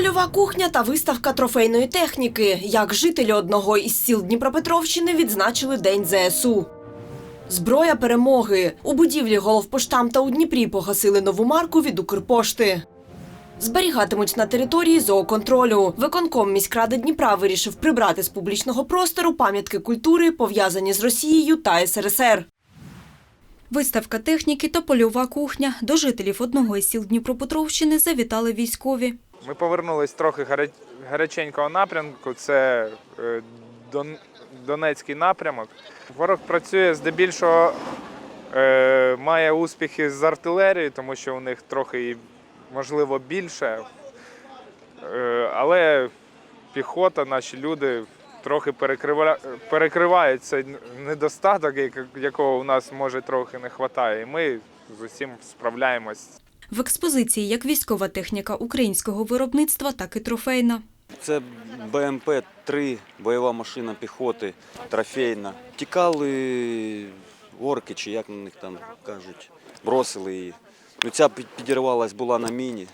Польова кухня та виставка трофейної техніки. Як жителі одного із сіл Дніпропетровщини відзначили День ЗСУ. Зброя перемоги. У будівлі головпоштам та у Дніпрі погасили нову марку від Укрпошти. Зберігатимуть на території зооконтролю. Виконком міськради Дніпра вирішив прибрати з публічного простору пам'ятки культури, пов'язані з Росією та СРСР. Виставка техніки та польова кухня. До жителів одного із сіл Дніпропетровщини завітали військові. Ми повернулись трохи гаря- гаряченького напрямку. Це е, Донецький напрямок. Ворог працює здебільшого, е, має успіхи з артилерії, тому що у них трохи і, можливо більше. Е, але піхота, наші люди трохи перекрива... перекривають цей недостаток, як- якого у нас може трохи не вистачає. І ми з усім справляємось. В експозиції як військова техніка українського виробництва, так і трофейна. Це БМП-3, бойова машина піхоти, трофейна. Тікали орки, чи як на них там кажуть, бросили її. Ну, ця під- підірвалась була на міні.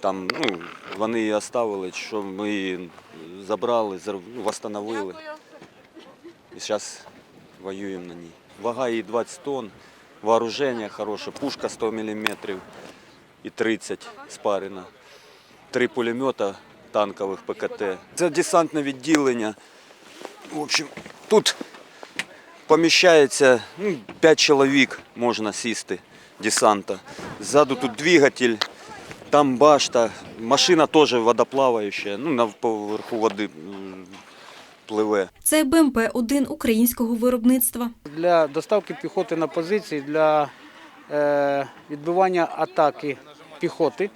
Там, ну, вони її оставили, що ми її забрали, ну, восстановили. І зараз воюємо на ній. Вага її 20 тонн, вооруження хороше, пушка 100 мм і 30 спарена три пулемета танкових ПКТ. Це десантне відділення. В общем, тут поміщається ну, 5 чоловік можна сісти десанта. Ззаду тут двигатель, там башта, машина теж водоплаваюча, ну, на поверху води м, пливе. Це БМП-1 українського виробництва. для доставки піхоти на позиції для е, відбивання атаки піхоти,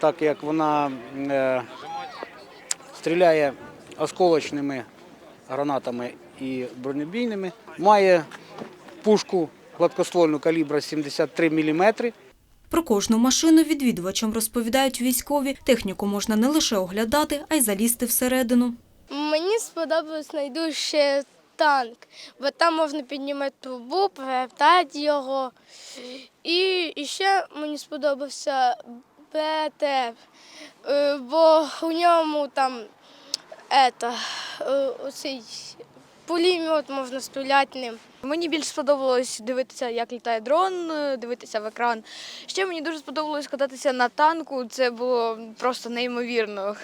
так як вона е, стріляє осколочними гранатами і бронебійними, має пушку гладкоствольну калібра 73 мм. Про кожну машину відвідувачам розповідають військові. Техніку можна не лише оглядати, а й залізти всередину. Мені сподобалось найдужче танк, бо там можна піднімати трубу, повертати його. І, ще мені сподобався БТР, е, бо у ньому там ето, е, оцей пулемет можна стріляти ним. Мені більше сподобалось дивитися, як літає дрон, е, дивитися в екран. Ще мені дуже сподобалось кататися на танку. Це було просто неймовірно.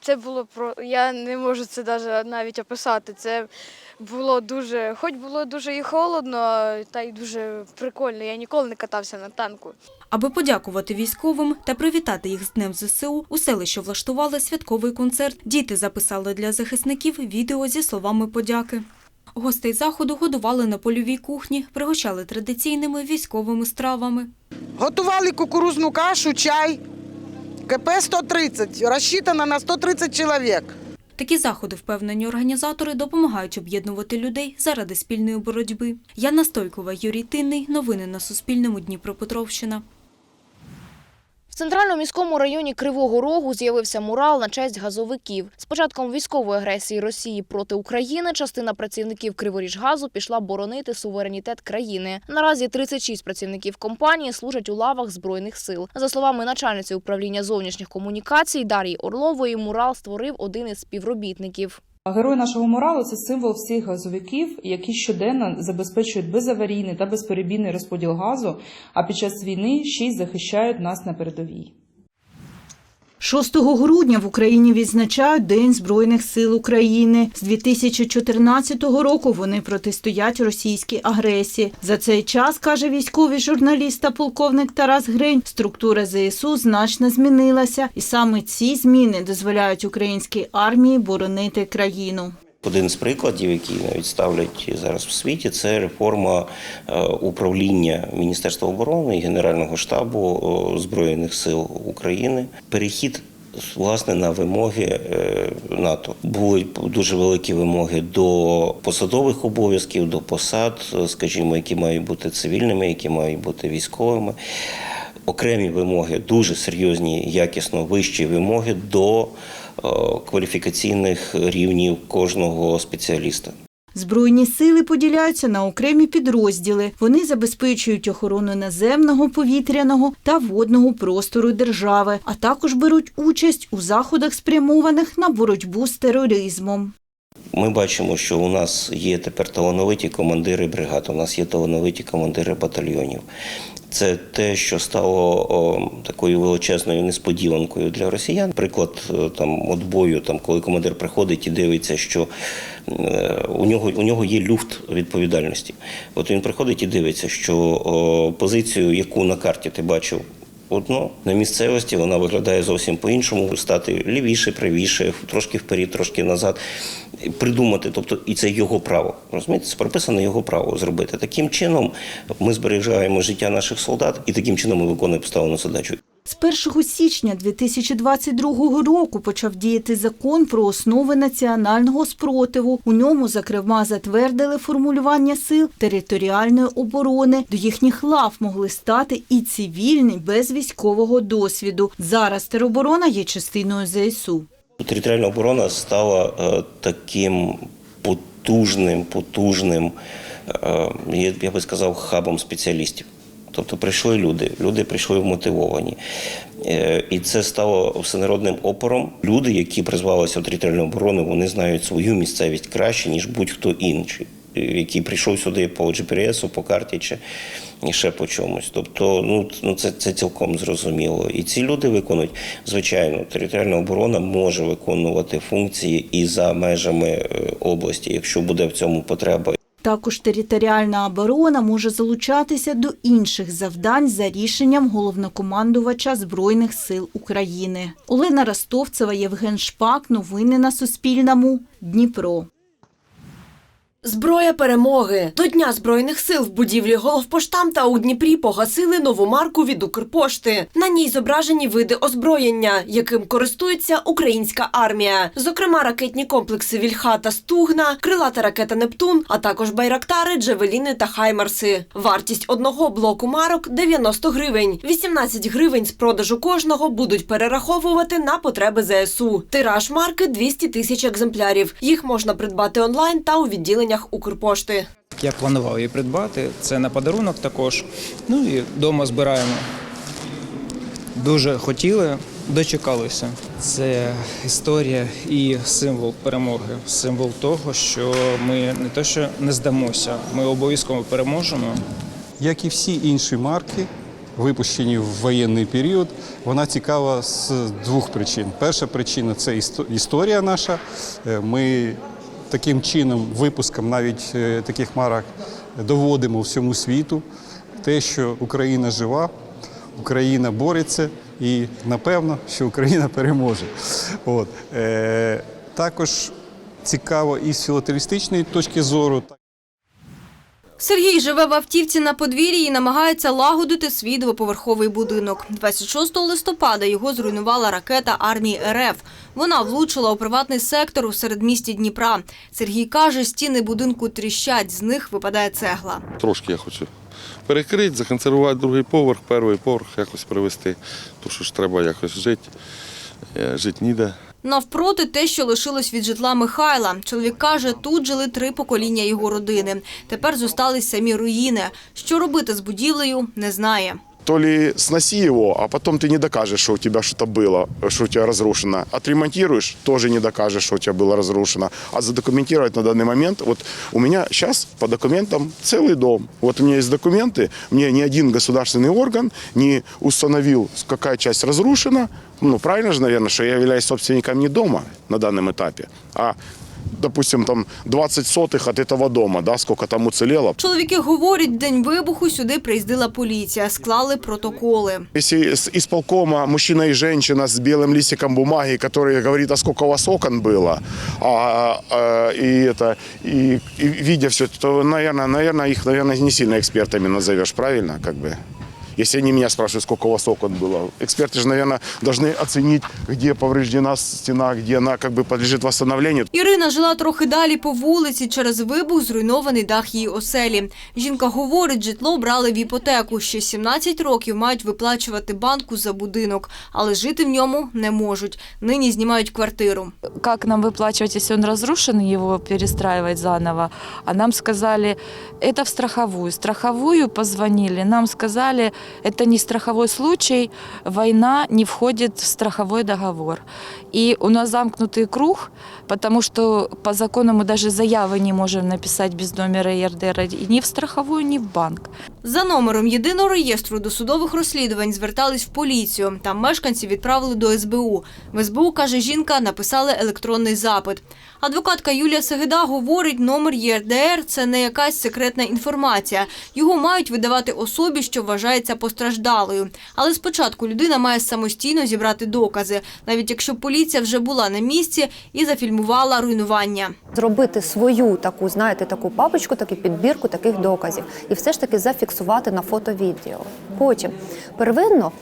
Це було про я не можу це навіть описати. Це було дуже, хоч було дуже і холодно, та й дуже прикольно. Я ніколи не катався на танку. Аби подякувати військовим та привітати їх з Днем ЗСУ, у селищі влаштували святковий концерт. Діти записали для захисників відео зі словами подяки. Гостей заходу годували на польовій кухні, пригощали традиційними військовими стравами. Готували кукурузну кашу, чай. КП-130, розчитано на 130 чоловік. Такі заходи, впевнені організатори, допомагають об'єднувати людей заради спільної боротьби. Яна Стойкова, Юрій Тинний. Новини на Суспільному. Дніпропетровщина. Центральному міському районі Кривого Рогу з'явився мурал на честь газовиків. З початком військової агресії Росії проти України частина працівників Криворіжгазу пішла боронити суверенітет країни. Наразі 36 працівників компанії служать у лавах збройних сил. За словами начальниці управління зовнішніх комунікацій Дар'ї Орлової, мурал створив один із співробітників. Герой нашого моралу це символ всіх газовиків, які щоденно забезпечують безаварійний та безперебійний розподіл газу, а під час війни ще й захищають нас на передовій. 6 грудня в Україні відзначають День Збройних сил України. З 2014 року вони протистоять російській агресії. За цей час, каже військовий журналіст та полковник Тарас Грень, структура ЗСУ значно змінилася, і саме ці зміни дозволяють українській армії боронити країну. Один з прикладів, який навіть ставлять зараз в світі, це реформа е, управління Міністерства оборони і Генерального штабу е, Збройних сил України. Перехід власне на вимоги е, НАТО були дуже великі вимоги до посадових обов'язків, до посад, скажімо, які мають бути цивільними, які мають бути військовими. Окремі вимоги, дуже серйозні, якісно вищі вимоги до кваліфікаційних рівнів кожного спеціаліста. Збройні сили поділяються на окремі підрозділи. Вони забезпечують охорону наземного, повітряного та водного простору держави, а також беруть участь у заходах, спрямованих на боротьбу з тероризмом. Ми бачимо, що у нас є тепер талановиті командири бригад, у нас є талановиті командири батальйонів. Це те, що стало о, такою величезною несподіванкою для росіян. Приклад е, там от бою, там коли командир приходить і дивиться, що е, у нього у нього є люфт відповідальності. От він приходить і дивиться, що о, позицію, яку на карті ти бачив. Одно на місцевості вона виглядає зовсім по-іншому. Стати лівіше, правіше, трошки вперед, трошки назад. Придумати, тобто, і це його право. Розумієте, це прописано його право зробити. Таким чином ми зберігаємо життя наших солдат, і таким чином ми виконуємо поставлену задачу. З 1 січня 2022 року почав діяти закон про основи національного спротиву. У ньому, зокрема, затвердили формулювання сил територіальної оборони. До їхніх лав могли стати і цивільні без військового досвіду. Зараз тероборона є частиною ЗСУ. Територіальна оборона стала е, таким потужним, потужним, е, я- би сказав, хабом спеціалістів. Тобто прийшли люди, люди прийшли вмотивовані. Е, І це стало всенародним опором. Люди, які призвалися в територіальну оборону, вони знають свою місцевість краще, ніж будь-хто інший, е, який прийшов сюди по GPS, по карті чи ще по чомусь. Тобто, ну, ну це, це цілком зрозуміло. І ці люди виконують, звичайно, територіальна оборона може виконувати функції і за межами е, області, якщо буде в цьому потреба. Також територіальна оборона може залучатися до інших завдань за рішенням головнокомандувача Збройних сил України. Олена Ростовцева, Євген Шпак. Новини на Суспільному. Дніпро. Зброя перемоги до Дня збройних сил в будівлі головпоштамта у Дніпрі погасили нову марку від Укрпошти. На ній зображені види озброєння, яким користується українська армія. Зокрема, ракетні комплекси Вільха та Стугна, крилата ракета Нептун, а також байрактари, Джевеліни та Хаймарси. Вартість одного блоку марок 90 гривень. 18 гривень з продажу кожного будуть перераховувати на потреби ЗСУ. Тираж марки 200 тисяч екземплярів. Їх можна придбати онлайн та у відділеннях Укрпошти. Я планував її придбати. Це на подарунок також. Ну і вдома збираємо. Дуже хотіли, дочекалися. Це історія і символ перемоги, символ того, що ми не те, що не здамося, ми обов'язково переможемо. Як і всі інші марки, випущені в воєнний період, вона цікава з двох причин. Перша причина це історія наша. Е, Ми таким чином, випуском навіть е, таких марок, доводимо всьому світу те, що Україна жива, Україна бореться і напевно, що Україна переможе. От. Е, Також цікаво і з філателістичної точки зору. Сергій живе в автівці на подвір'ї і намагається лагодити свій двоповерховий будинок. 26 листопада його зруйнувала ракета армії РФ. Вона влучила у приватний сектор у середмісті Дніпра. Сергій каже, стіни будинку тріщать, з них випадає цегла. Трошки я хочу перекрити, законсервувати другий поверх, перший поверх якось привезти. Тому що ж треба якось жити. Е, Жити ніде. Навпроти те, що лишилось від житла Михайла. Чоловік каже, тут жили три покоління його родини. Тепер зостались самі руїни. Що робити з будівлею, не знає. То ли сноси его, а потом ты не докажешь, что у тебя что-то было, что у тебя разрушено. Отремонтируешь, тоже не докажешь, что у тебя было разрушено. А задокументировать на данный момент, вот у меня сейчас по документам целый дом. Вот у меня есть документы, мне ни один государственный орган не установил, какая часть разрушена. Ну, правильно же, наверное, что я являюсь собственником не дома на данном этапе, а допустим, там 20 сотых от этого дома, да, сколько там уцелело. Чоловіки говорять, в день вибуху сюди приїздила поліція, склали протоколи. Если с исполкома мужчина и женщина с белым листиком бумаги, который говорит, а сколько у вас окон было, а, а, и это, и, и видя все, то, наверное, наверное, их, наверное, не сильно экспертами назовешь, правильно, как бы? если они меня спрашивают, сколько у вас окон было. Эксперты же, наверное, должны оценить, где повреждена стена, где она как бы подлежит восстановлению. Ірина жила трохи далі по вулиці. Через вибух зруйнований дах її оселі. Жінка говорить, житло брали в іпотеку. Ще 17 років мають виплачувати банку за будинок, але жити в ньому не можуть. Нині знімають квартиру. как нам выплачивать, если он разрушен, его перестраивать заново. А нам сказали, это в страховую. Страховую позвонили, нам сказали, это не страховой случай, война не входит в страховой договор. И у нас замкнутый круг, потому что по закону мы даже заявы не можем написать без номера ЕРДР ни в страховую, ни в банк. За номером єдиного реєстру досудових розслідувань звертались в поліцію. Там мешканці відправили до СБУ. В СБУ, каже жінка, написали електронний запит. Адвокатка Юлія Сегеда говорить, номер ЄРДР – це не якась секретна інформація. Його мають видавати особі, що вважається постраждалою. Але спочатку людина має самостійно зібрати докази, навіть якщо поліція вже була на місці і зафільмувала руйнування. зробити свою таку, знаєте, таку папочку, таку підбірку таких доказів, і все ж таки зафіксувати на фото-відео. Потім первинно.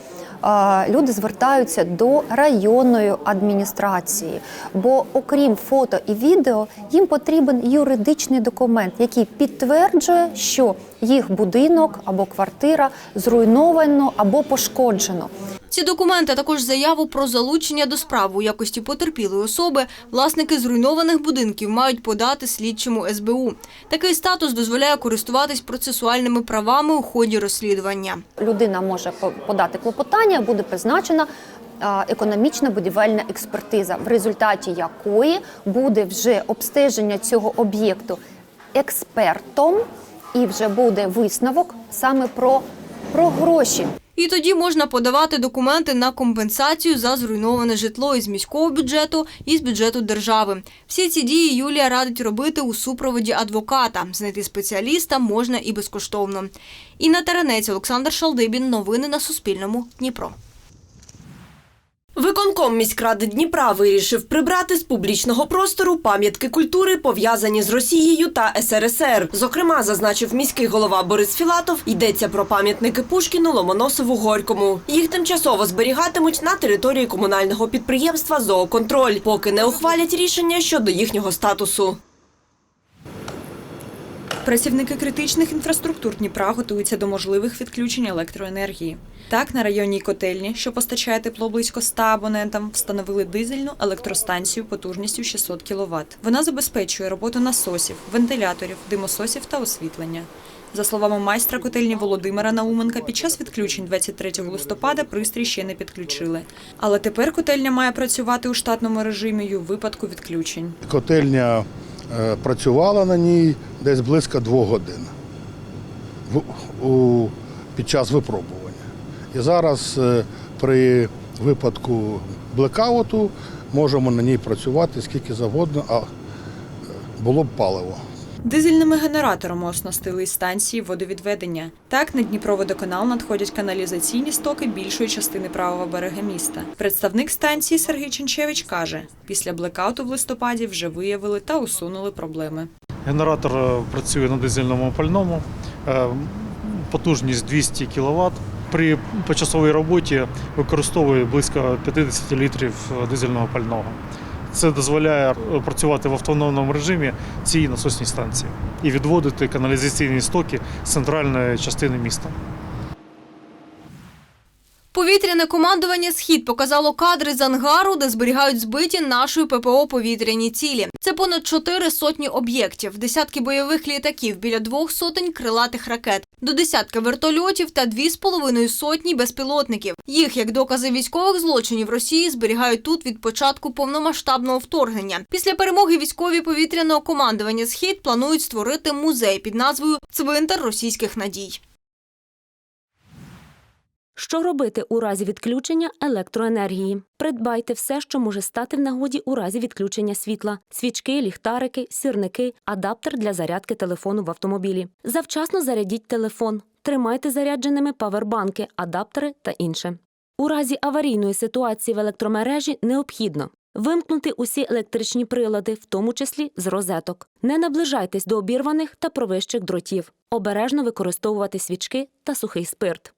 Люди звертаються до районної адміністрації, бо окрім фото і відео, їм потрібен юридичний документ, який підтверджує, що їх будинок або квартира зруйновано або пошкоджено. Ці документи, також заяву про залучення до справи у якості потерпілої особи, власники зруйнованих будинків мають подати слідчому СБУ. Такий статус дозволяє користуватись процесуальними правами у ході розслідування. людина може по- подати клопотання, буде призначена економічна будівельна експертиза, в результаті якої буде вже обстеження цього об'єкту експертом, і вже буде висновок саме про, про гроші. І тоді можна подавати документи на компенсацію за зруйноване житло із міського бюджету і з бюджету держави. Всі ці дії Юлія радить робити у супроводі адвоката. Знайти спеціаліста можна і безкоштовно. Інна Таранець, Олександр Шалдибін. Новини на Суспільному. Дніпро. Виконком міськради Дніпра вирішив прибрати з публічного простору пам'ятки культури, пов'язані з Росією та СРСР. Зокрема, зазначив міський голова Борис Філатов, йдеться про пам'ятники Пушкіну, Ломоносову, Горькому. Їх тимчасово зберігатимуть на території комунального підприємства «Зооконтроль», поки не ухвалять рішення щодо їхнього статусу. Працівники критичних інфраструктур Дніпра готуються до можливих відключень електроенергії. Так, на районній котельні, що постачає тепло близько 100 абонентам, встановили дизельну електростанцію потужністю 600 кВт. Вона забезпечує роботу насосів, вентиляторів, димососів та освітлення. За словами майстра котельні Володимира Науменка, під час відключень 23 листопада пристрій ще не підключили. Але тепер котельня має працювати у штатному режимі у випадку відключень. Котельня працювала на ній десь близько двох годин під час випробування. І зараз е, при випадку блекауту можемо на ній працювати скільки завгодно, а е, було б паливо. Дизельними генераторами оснастили із станції водовідведення. Так, на Дніпроводоканал надходять каналізаційні стоки більшої частини правого берега міста. Представник станції Сергій Ченчевич каже, після блекауту в листопаді вже виявили та усунули проблеми. Генератор е, працює на дизельному пальному, е, потужність 200 кВт. При почасовій роботі використовує близько 50 літрів е, дизельного пального. Це дозволяє працювати в автономному режимі цій насосній станції і відводити каналізаційні стоки з центральної частини міста. Повітряне командування Схід показало кадри з ангару, де зберігають збиті нашою ППО повітряні цілі. Це понад чотири сотні об'єктів, десятки бойових літаків, біля двох сотень крилатих ракет, до десятка вертольотів та дві з половиною сотні безпілотників. Їх, як докази військових злочинів Росії, зберігають тут від початку повномасштабного вторгнення. Після перемоги військові повітряного командування Схід планують створити музей під назвою Цвинтар російських надій. Що робити у разі відключення електроенергії? Придбайте все, що може стати в нагоді у разі відключення світла: свічки, ліхтарики, сірники, адаптер для зарядки телефону в автомобілі. Завчасно зарядіть телефон, тримайте зарядженими павербанки, адаптери та інше. У разі аварійної ситуації в електромережі необхідно вимкнути усі електричні прилади, в тому числі з розеток. Не наближайтесь до обірваних та провищих дротів. Обережно використовувати свічки та сухий спирт.